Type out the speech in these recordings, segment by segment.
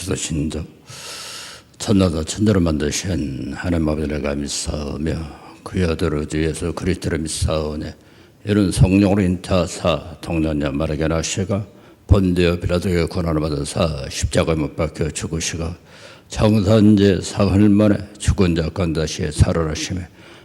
지도신적 천나다 천대를 만드신 하나님 아버지를 믿사오며 그의 아들 주 예수 그리스도를 믿사오니 이런 성령으로 인타사 동년녀 마르게 나시가 본되어 비라도의 고난을 받아사 십자가에 못 박혀 죽으시가 장산제 사흘 만에 죽은 자 가운데 살아나시며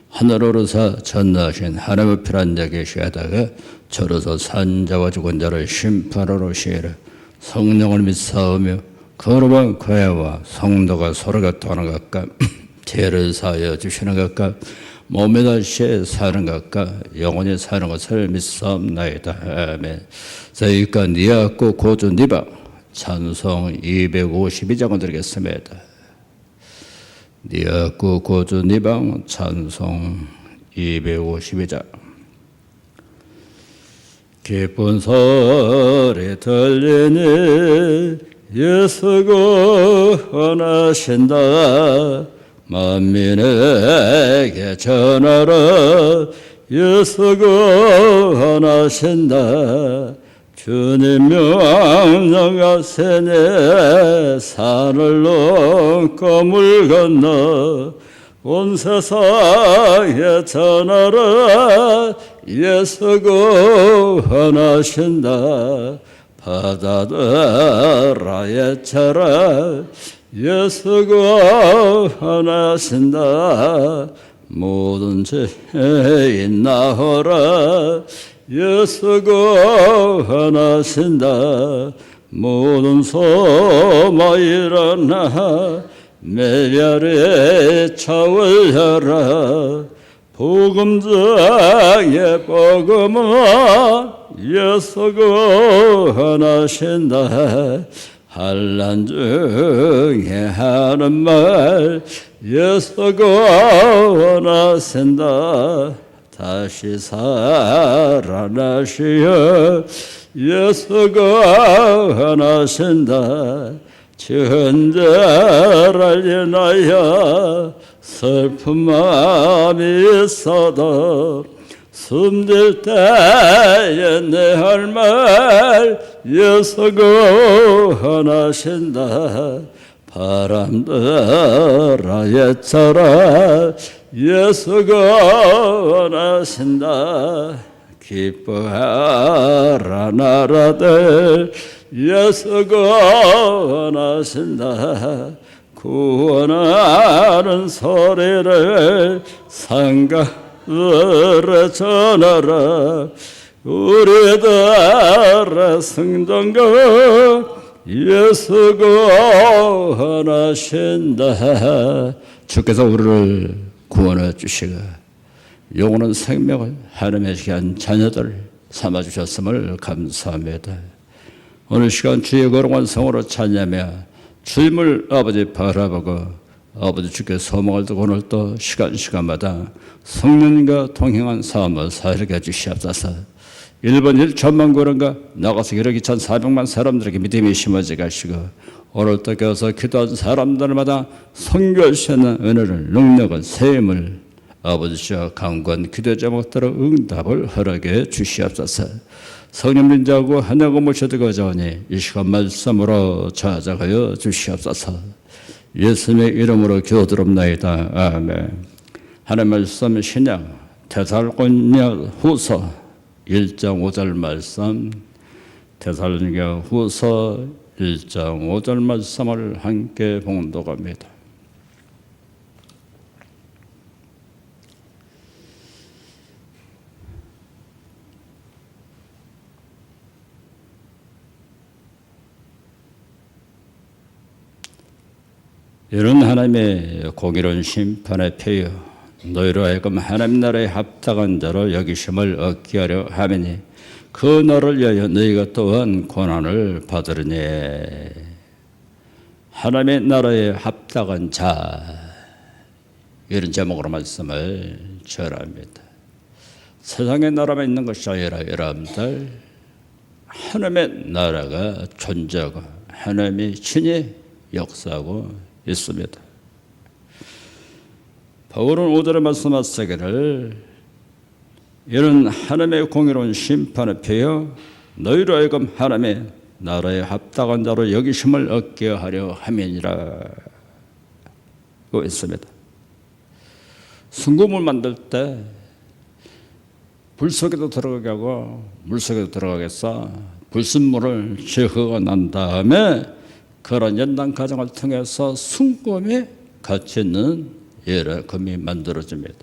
하늘로서 전나신 하나님의 필요한 자 계시하다가 저로서 산자와 죽은 자를 심판하러 시에를 성령을 믿사오며 거룩한 교회와 성도가 서로가 도는 것과 죄를 사하여 주시는 것과 몸에 다시 사는 것과 영원히 사는 것을 믿사옵나이다. 아멘. 저희가 니아고 고주 니바 찬송 252장을 드리겠습니다. 니아고 고주 니방 찬송 252장 기쁜 소리 들리니 예수가 원하신다. 만민에게 전하라. 예수가 원하신다. 주님 명령하세네 산을 넘고 물 건너 온 세상에 전하라. 예수가 원하신다 바다들아 예차라 예수가 원하신다. 모든 죄인 나오라. 예수가 원하신다. 모든 소마 일어나 매별에 차올려라 복음장의 복음은 예수가 원하신다. 한란 중에 하는 말 예수가 원하신다. 다시 살아나시어 예수가 원하신다. 천자를 인하여 슬픈 마음이 있어도 숨질 때에 내할말 예수가 원하신다. 바람들아 예차라 예수가 원하신다. 기뻐하라 나라들 예수가 원하신다 구원하는 소리를 상가들에 전하라 우리들의 승전가 예수가 원하신다 주께서 우리를 구원해 주시고 영원한 생명을 하나님의 귀한 자녀들 삼아 주셨음을 감사합니다. 오늘 시간 주의 거룩한 성으로 찬양하며 주임을 아버지 바라보고 아버지 주께 소망을 두고 오늘 또 시간 시간마다 성령님과 동행한 삶을 살게 해주시옵소서. 1번 1천만 그런가 나가서 1억 2천 4백만 사람들에게 믿음이 심어지게 하시고 오늘 또 겨서 기도한 사람들마다 성결시는 은혜를 능력을 세임을 아버지와 강권 기도 제목대로 응답을 허락해 주시옵소서 성령 민자고 하나고 모셔드고 자오니 이 시간 말씀으로 찾아가여 주시옵소서. 예수님의 이름으로 기도드립나이다. 아멘. 하나님 말씀 신약 테살로니가 후서 1장 5절 말씀. 테살로니가 후서 1장 5절 말씀을 함께 봉독합니다. 이런 하나님의 공의로운 심판의 표요 너희로 하여금 하나님 나라에 합당한 자로 여기심을 얻게 하려 하매니 그 너를 위하여 너희가 또한 고난을 받으리니 하나님의 나라에 합당한 자 이런 제목으로 말씀을 전합니다. 세상의 나라만 있는 것이 아니라 여러분들 하나님의 나라가 존재하고 하나님이 친히 역사하고 있습니다. 바울은 5절에 말씀하시기를 이런 하나님의 공의로운 심판을 펴여 너희로 하여금 하나님의 나라에 합당한 자로 여기심을 얻게 하려 함이니라 고 있습니다. 순금을 만들 때 불 속에도 들어가게 하고 물 속에도 들어가겠어 불순물을 제거가 난 다음에 그런 연단 과정을 통해서 순금이 가치 있는 예라금이 만들어집니다.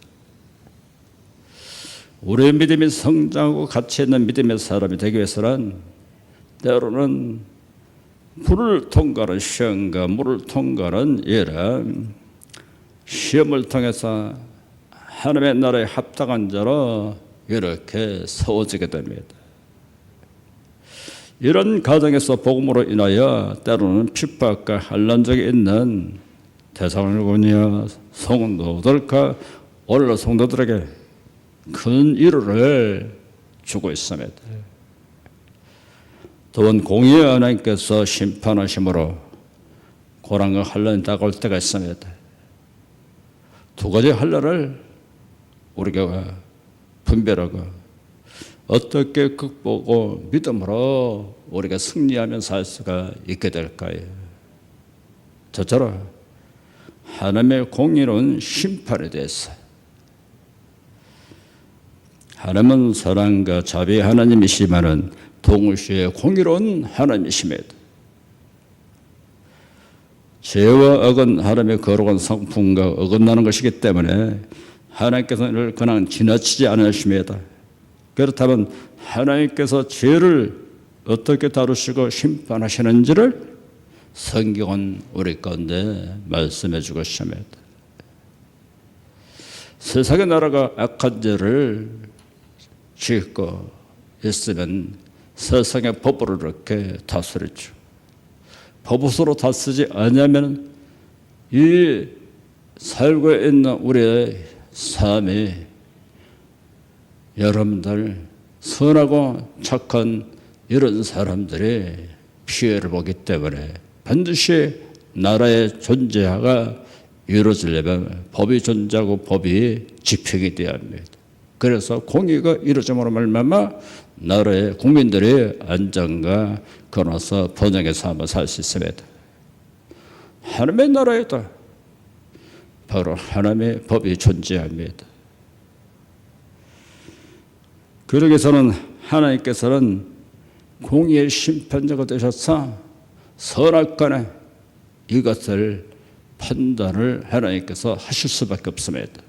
우리의 믿음이 성장하고 가치 있는 믿음의 사람이 되기 위해서는 때로는 불을 통과하는 시험과 물을 통과하는 이런 시험을 통해서 하나님의 나라에 합당한 자로 이렇게 세워지게 됩니다. 이런 과정에서 복음으로 인하여 때로는 핍박과 한란 적이 있는 대사로니아 성도들과 원로 성도들에게 큰 위로를 주고 있습니다. 또한 공의의 하나님께서 심판하심으로 고난과 환란이 다가올 때가 있습니다. 두 가지 환란을 우리가 분별하고 어떻게 극복하고 믿음으로 우리가 승리하며 살 수가 있게 될까요? 저처럼 하나님의 공의로운 심판에 대해서 하나님은 사랑과 자비의 하나님이시지만은 동시에 공의로운 하나님이십니다. 죄와 악은 하나님의 거룩한 성품과 어긋나는 것이기 때문에 하나님께서는 그냥 지나치지 않으십니다. 그렇다면 하나님께서 죄를 어떻게 다루시고 심판하시는지를 성경은 우리 가운데 말씀해 주고 있습니다. 세상의 나라가 악한 죄를 짓고 있으면 세상의 법으로 이렇게 다스리죠. 법으로 다스지 않으면 이 살고 있는 우리의 삶이 여러분들 선하고 착한 이런 사람들이 피해를 보기 때문에 반드시 나라의 존재가 이루어지려면 법이 존재하고 법이 집행이 되어야 합니다. 그래서 공의가 이루어짐으로 말미암아 나라의 국민들의 안정과 건화서 번영의 삶을 살 수 있습니다. 하나님의 나라에다 바로 하나님의 법이 존재합니다. 그러기 위해서는 하나님께서는 공의의 심판자가 되셔서 선악간에 이것을 판단을 하나님께서 하실 수밖에 없습니다.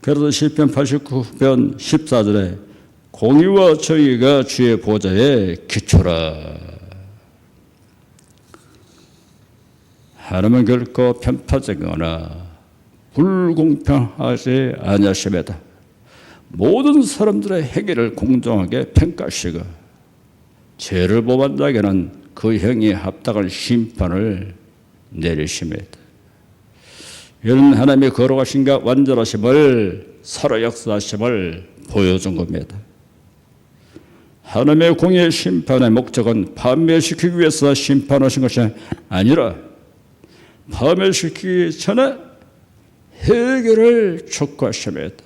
그래서 시편 89편 14절에 공의와 정의가 주의 보좌에 기초라. 하나님은 결코 편파적이거나 불공평하지 아니하십니다. 모든 사람들의 행위를 공정하게 평가하시고 죄를 자에게는 그 행위에 합당한 심판을 내리십니다. 이런 하나님의 거룩하신가 완전하심을 살아 역사하심을 보여준 겁니다. 하나님의 공의 심판의 목적은 파멸시키기 위해서 심판하신 것이 아니라 파멸시키기 전에 해결을 촉구하십니다.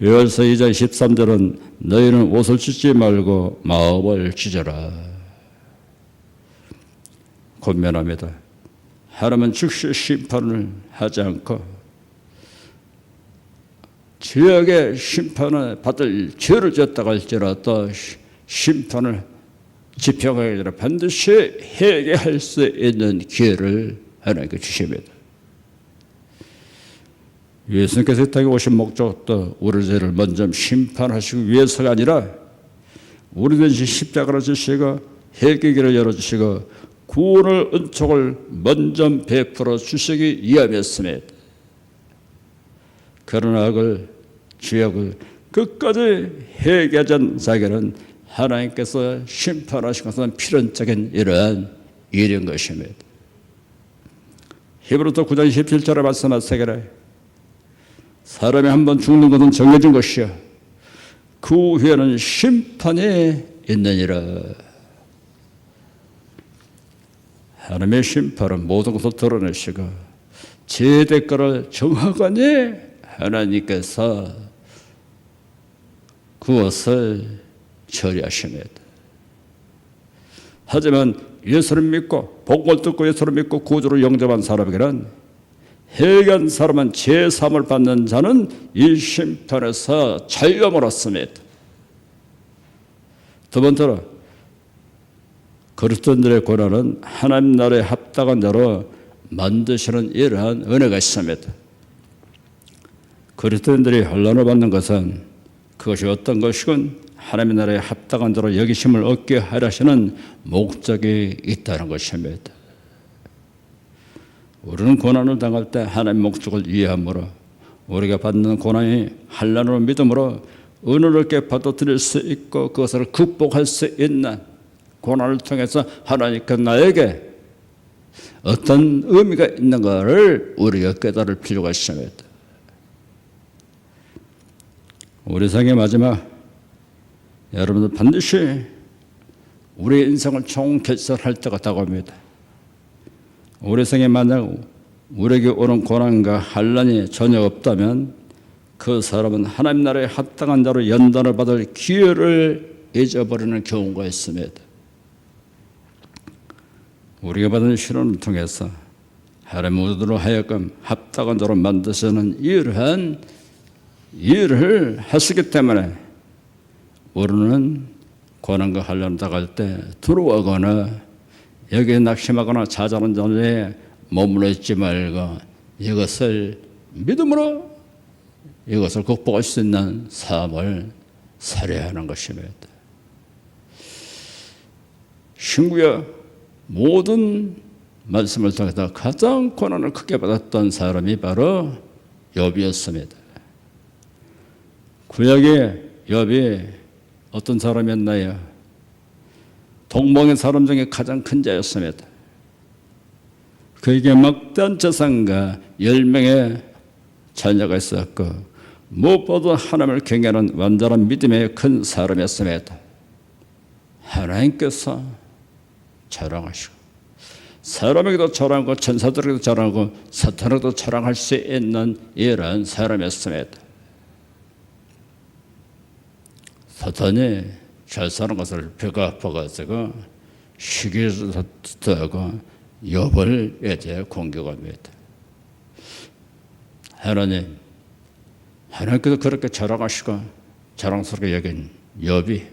요엘서 2장 13절은 너희는 옷을 찢지 말고 마음을 찢어라. 권면합니다. 하나님은 즉시 심판을 하지 않고 죄악의 심판을 받을 죄를 졌다가 할지라도 심판을 집행하기 전에 반드시 해결할 수 있는 기회를 하나님께 주십니다. 예수님께서 이 땅에 오신 목적도 우리 죄를 먼저 심판하시기 위해서가 아니라 우리 대신 십자가를 지시고 해결기를 열어주시고 구원을 은총을 먼저 베풀어 주시기 위함이었습니다. 그러나 악을 죄악을 끝까지 해결한 자에게는 하나님께서 심판하신 것은 필연적인 이러한 일인 것입니다. 히브리서 9장 17절에 말씀하시기를 사람이 한 번 죽는 것은 정해진 것이야. 그 후에는 심판이 있느니라. 하나님의 심판은 모든 것을 드러내시고 제 대가를 정확하니 하나님께서 그것을 처리하십니다. 하지만 예수를 믿고 복을 듣고 예수를 믿고 구주를 영접한 사람에게는 해간 사람은 제3을 받는 자는 이 심판에서 자유함을 얻습니다. 두 번째로 그리스도인들의 고난은 하나님 나라에 합당한 자로 만드시는 이러한 은혜가 있습니다. 그리스도인들이 혼란을 받는 것은 그것이 어떤 것이건 하나님 나라에 합당한 자로 여기심을 얻게 하려시는 목적이 있다는 것입니다. 우리는 고난을 당할 때 하나님 목적을 이해함으로 우리가 받는 고난이 한란으로 믿음으로 은혜를 얻게 받아들일 수 있고 그것을 극복할 수 있는 고난을 통해서 하나님께 나에게 어떤 의미가 있는가를 우리가 깨달을 필요가 있습니다. 우리 생의 마지막 여러분들 반드시 우리 인생을 총결설할 때가 다가옵니다. 우리 생에 만약 우리에게 오는 고난과 한란이 전혀 없다면 그 사람은 하나님 나라에 합당한 자로 연단을 받을 기회를 잊어버리는 경우가 있습니다. 우리가 받은 실현을 통해서 하나님 우리로 하여금 합당한 자로 만드시는 이러한 일을 하시기 때문에 우리는 고난과 한란 당할 때 두려워하거나 여기에 낙심하거나 자잘한 자리에 머물러 있지 말고 이것을 믿음으로 이것을 극복할 수 있는 삶을 살아야 하는 것입니다. 신구야 모든 말씀을 통해서 가장 고난을 크게 받았던 사람이 바로 욥이었습니다. 구약의 욥이 어떤 사람이었나요? 동방의 사람 중에 가장 큰 자였습니다. 그에게 막대한 재산과 열 명의 자녀가 있었고 무엇보다 하나님을 경외하는 완전한 믿음의 큰 사람이었습니다. 하나님께서 자랑하시고 사람에게도 자랑하고 천사들에게도 자랑하고 사탄에게도 자랑할 수 있는 이런 사람이었습니다. 사탄이 잘 사는 것을 배가 아파가지고 시기를 하고 욥을 이제 공격합니다. 하나님, 하나님께서 그렇게 자랑하시고 자랑스럽게 여긴 욥이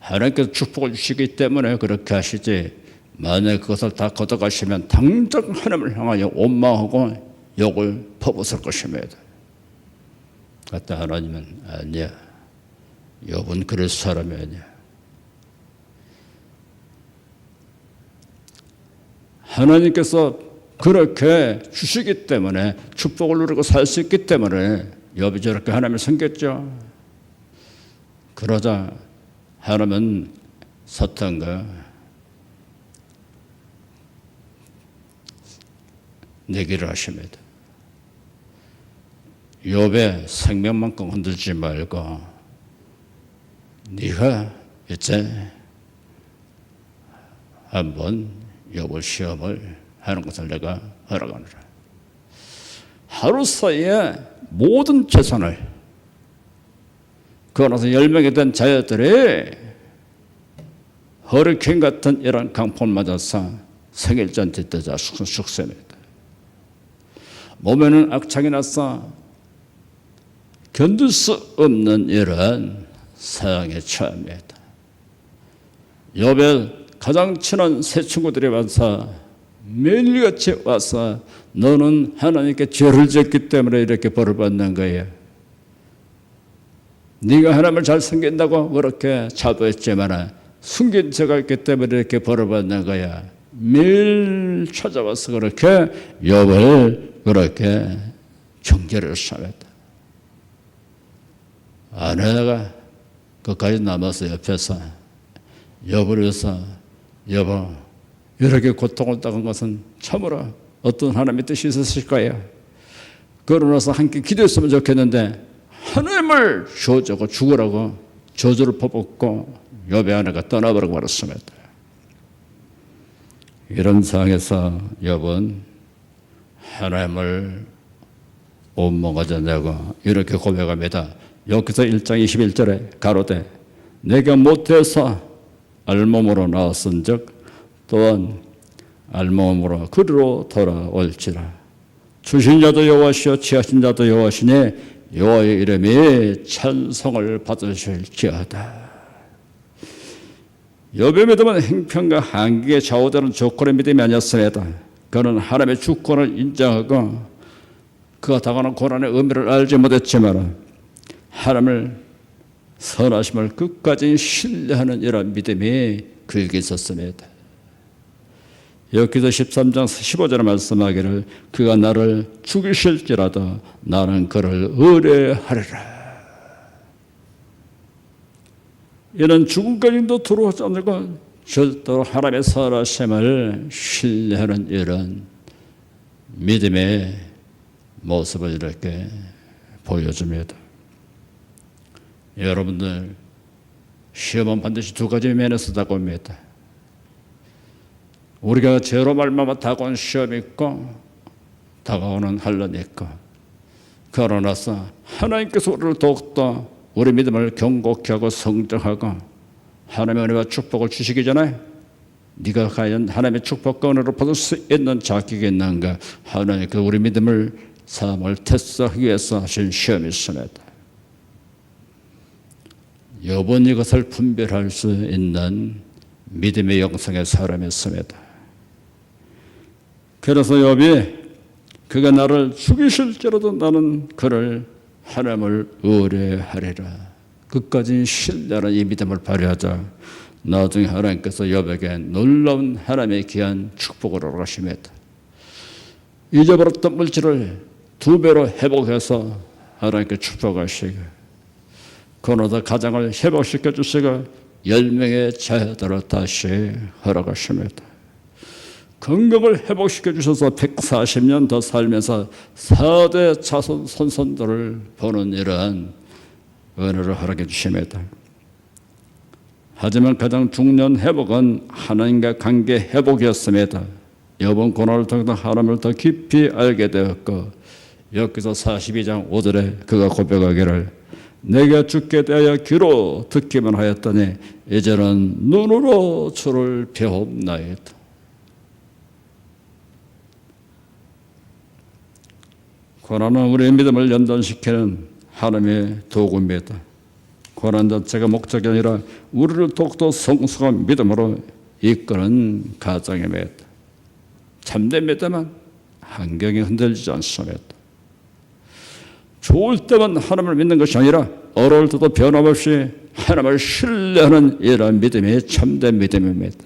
하나님께서 축복을 주시기 때문에 그렇게 하시지 만약 그것을 다 걷어가시면 당장 하나님을 향하여 원망하고 욕을 퍼붓을 것입니다. 그때 하나님은 아니야. 욥은 그럴 사람이 아니야. 하나님께서 그렇게 주시기 때문에 축복을 누리고 살 수 있기 때문에 욥이 저렇게 하나님을 섬겼죠. 그러자 하나님은 사탄과 내기를 하십니다. 욥의 생명만큼 흔들지 말고 네가 이제 한번 욥을 시험을 하는 것을 내가 허락하노라. 하루 사이에 모든 재산을 그러나서 열 명이 된 자녀들이 허리케인 같은 이런 강풍을 맞아서 생일잔 뒤때자 죽습니다. 몸에는 악창이 나서 견딜 수 없는 이런 사양에 처합니다. 욥의 가장 친한 세 친구들이 와서 매일같이 와서 너는 하나님께 죄를 졌기 때문에 이렇게 벌을 받는 거야. 네가 하나님을 잘 섬긴다고 그렇게 자부했지만 숨긴 죄가 있기 때문에 이렇게 벌을 받는 거야. 매일 찾아와서 그렇게 욥을 그렇게 정죄를 삼았다. 아내가 그까지 남아서 옆에서 욥을 위해서 여보 이렇게 고통을 당한 것은 참으로 어떤 하나님의 뜻이 있었을까요? 그러나서 함께 기도했으면 좋겠는데 하나님을 저주고 죽으라고 저주를 퍼붓고 욥의 아내가 떠나버리고 말았습니다. 이런 상황에서 욥은 하나님을 온몸 가져 내고 이렇게 고백합니다. 여기서 1장 21절에 가로되 내가 못해서 알몸으로 나왔은즉 또한 알몸으로 그리로 돌아올지라 주신 자도 여호와시요 취하신 자도 여호와시니 여호와의 이름이 찬송을 받으실지어다. 여배 믿음은 행편과 한계에 좌우되는 조건의 믿음이 아니었습니다. 그는 하나님의 주권을 인정하고 그가 당하는 고난의 의미를 알지 못했지만 하나님을 선하심을 끝까지 신뢰하는 이런 믿음이 그에게 있었습니다. 여기서 13장 15절에 말씀하기를 그가 나를 죽이실지라도 나는 그를 의뢰하리라. 이는 죽음까지도 들어오지 않고 절대로 하나님의 선하심을 신뢰하는 이런 믿음의 모습을 이렇게 보여줍니다. 여러분들 시험은 반드시 두 가지 면에서 다가옵니다. 우리가 죄로 말미암아 다가온 시험이 있고 다가오는 환란이 있고 그러나서 하나님께서 우리를 더욱더 우리 믿음을 경고케 하고 성장하고 하나님의 은혜와 축복을 주시기 전에 네가 과연 하나님의 축복과 은혜를 받을 수 있는 자격이 있는가 하나님께 우리 믿음을 삶을 테스트하기 위해서 하신 시험이 있습니다. 여분 이것을 분별할 수 있는 믿음의 영성의 사람이었습니다. 그래서 욥이 그가 나를 죽이실지라도 나는 그를 하나님을 의뢰하리라. 끝까지 신뢰하는 이 믿음을 발휘하자 나중에 하나님께서 욥에게 놀라운 하나님의 귀한 축복을 허락하십니다. 잊어버렸던 물질을 두 배로 회복해서 하나님께 축복하시고 그러다 가장을 회복시켜 주시고 열 명의 자녀들을 다시 허락하십니다. 건강을 회복시켜 주셔서 140년 더 살면서 4대 자손 선손들을 보는 이러한 은혜를 허락해 주십니다. 하지만 가장 중요한 회복은 하나님과 관계 회복이었습니다. 이번 고난을 통해서 하나님을 더 깊이 알게 되었고 여기서 42장 5절에 그가 고백하기를 내가 죽게 되어 귀로 듣기만 하였더니 이제는 눈으로 주를 배옵나이다. 고난은 우리의 믿음을 연단시키는 하나님의 도구입니다. 고난 자체가 목적이 아니라 우리를 더욱더 성숙한 믿음으로 이끄는 가정입니다. 참된 믿음은 환경이 흔들리지 않습니다. 좋을 때만 하나님을 믿는 것이 아니라 어려울 때도 변함없이 하나님을 신뢰하는 이런 믿음이 참된 믿음입니다.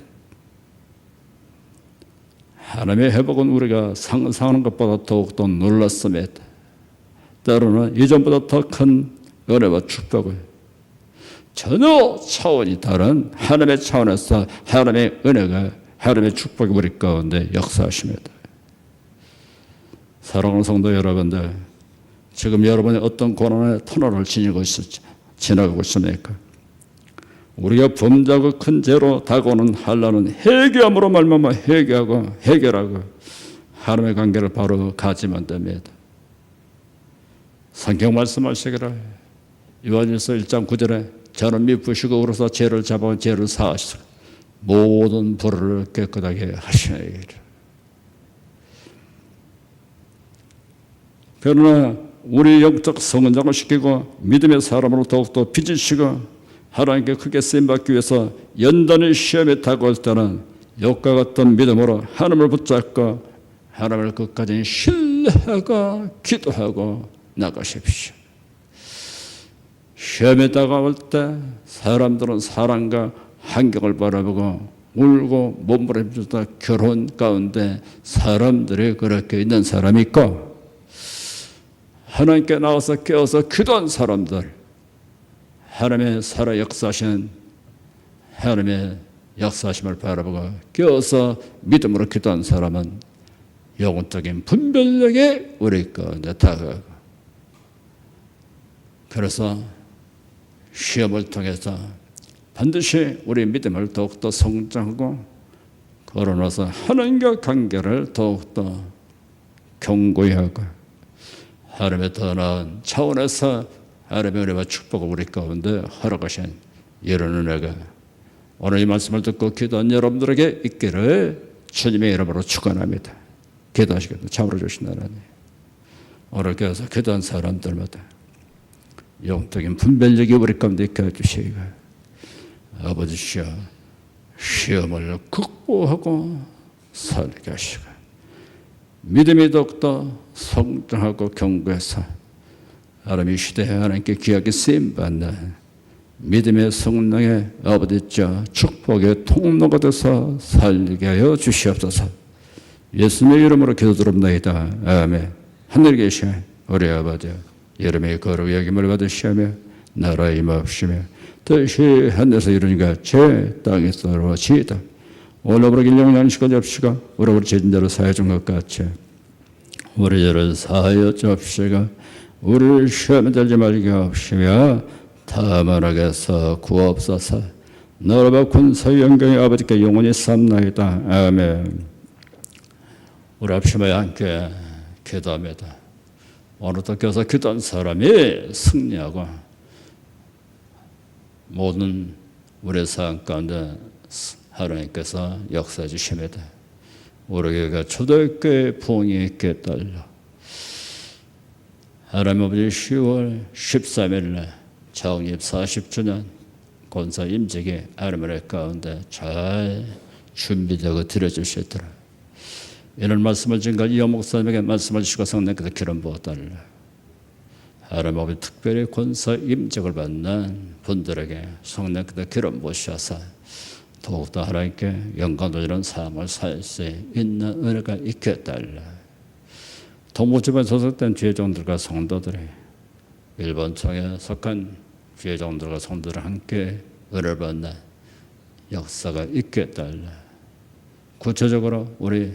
하나님의 회복은 우리가 상상하는 것보다 더욱더 놀랐습니다. 때로는 이전보다 더 큰 은혜와 축복을 전혀 차원이 다른 하나님의 차원에서 하나님의 은혜가 하나님의 축복이 우리 가운데 역사하십니다. 사랑하는 성도 여러분들, 지금 여러분이 어떤 고난의 터널을 지니고 있을지 지나가고 있습니까? 우리가 범죄하고 큰 죄로 다가오는 한란은 회개함으로 말미암아 회개하고 해결하고 하나님의 관계를 바로 가지면 됩니다. 성경 말씀하시기를 요한일서 1장 9절에 저는 미쁘시고 울어서 죄를 잡아 죄를 사하시고 모든 불을 깨끗하게 하시나이다. 그러나 우리 영적 성장을 시키고 믿음의 사람으로 더욱더 빚으시고 하나님께 크게 쓰임받기 위해서 연단의 시험에 다가올 때는 역과 같은 믿음으로 하나님을 붙잡고 하나님을 끝까지 신뢰하고 기도하고 나가십시오. 시험에 다가올 때 사람들은 사랑과 환경을 바라보고 울고 몸부림치다 결혼 가운데 사람들이 그렇게 있는 사람이 있고 하나님께 나와서 깨어서 기도한 사람들. 하나님의 살아 역사하신 하나님의 역사하심을 바라보고 깨어서 믿음으로 기도한 사람은 영혼적인 분별력에 우리 가운데 다가가고 그래서 시험을 통해서 반드시 우리 믿음을 더욱더 성장하고 걸어놔서 하나님과 관계를 더욱더 견고히 하고 하나님의 더 나은 차원에서 하나님의 은혜와 축복을 우리 가운데 허락하신 이런 은혜가 오늘 이 말씀을 듣고 기도한 여러분들에게 있기를 주님의 이름으로 축원합니다. 기도하시겠다. 참으로 주신 하나님. 오늘 교회에서 기도한 사람들마다 영적인 분별력이 우리 가운데 있게 해주시고 아버지시여 시험을 극복하고 살게 하시고 믿음이 더욱더 성장하고 견고해서 하나님 이 시대에 하나님께 귀하게 쓰임받는 믿음의 성령의 아버지자 축복의 통로가 돼서 살게 하여 주시옵소서. 예수님의 이름으로 기도드립니다. 아멘. 하늘에 계신 우리 아버지 여름의 거룩 여김을 받으시며 나라의 임하시며 뜻이 하늘에서 이루니 같이 땅에서 이루어지이다 오늘부로 일용 양식을 잡시가 우리를 죄진 대로 사해 준것 같이 우리 죄를 사하여 잡시가 우리를 시험에 들지 말게 하시며 다만 하게서 구하옵소서. 너로 바꾼 서유 영광의 아버지께 영원히 삼나이다. 아멘. 우리 합심하여 함께 기도합니다. 오늘도 교사 기도한 사람이 승리하고 모든 우리 삶 가운데 하나님께서 역사해 주십니다. 우리 교회가 초대교회 부흥이 있게 달려 하나님 아버지 10월 13일 날 창립 40주년 권사 임직이 하나님의 가운데 잘 준비되고 드려주시더라. 이런 말씀을 지금까지 이 목사님에게 말씀을 주시고 성령께서 기름 부어달라. 하나님 아버지 특별히 권사 임직을 받는 분들에게 성령께서 기름 부으셔서 더욱더 하나님께 영광 돌리는 삶을 살 수 있는 은혜가 있게 해달라. 동부집에 소속된 주의종들과 성도들이 일본 청에 속한 주의종들과 성도들 함께 은혜를 받는 역사가 있게 해달라. 구체적으로 우리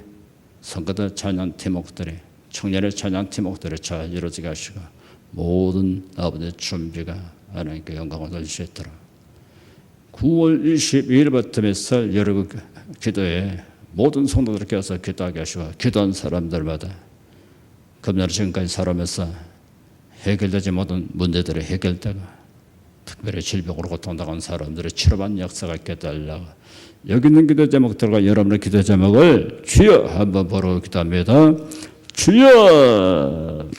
성가대 찬양 팀목들이 청년의 찬양 팀목들이 잘 이루어지게 하시고 모든 아버지의 준비가 하나님께 영광을 돌리시도록 9월 22일부터 몇 살 여러 기도에 모든 성도들께 와서 기도하게 하시고 기도한 사람들마다 금년 지금까지 살아면서 해결되지 못한 문제들이 해결되고 특별히 질병으로 고통당한 사람들의 치료받는 역사가 있게 달라고 여기 있는 기도 제목들과 여러분의 기도 제목을 주여 한번 보러 기도합니다. 주여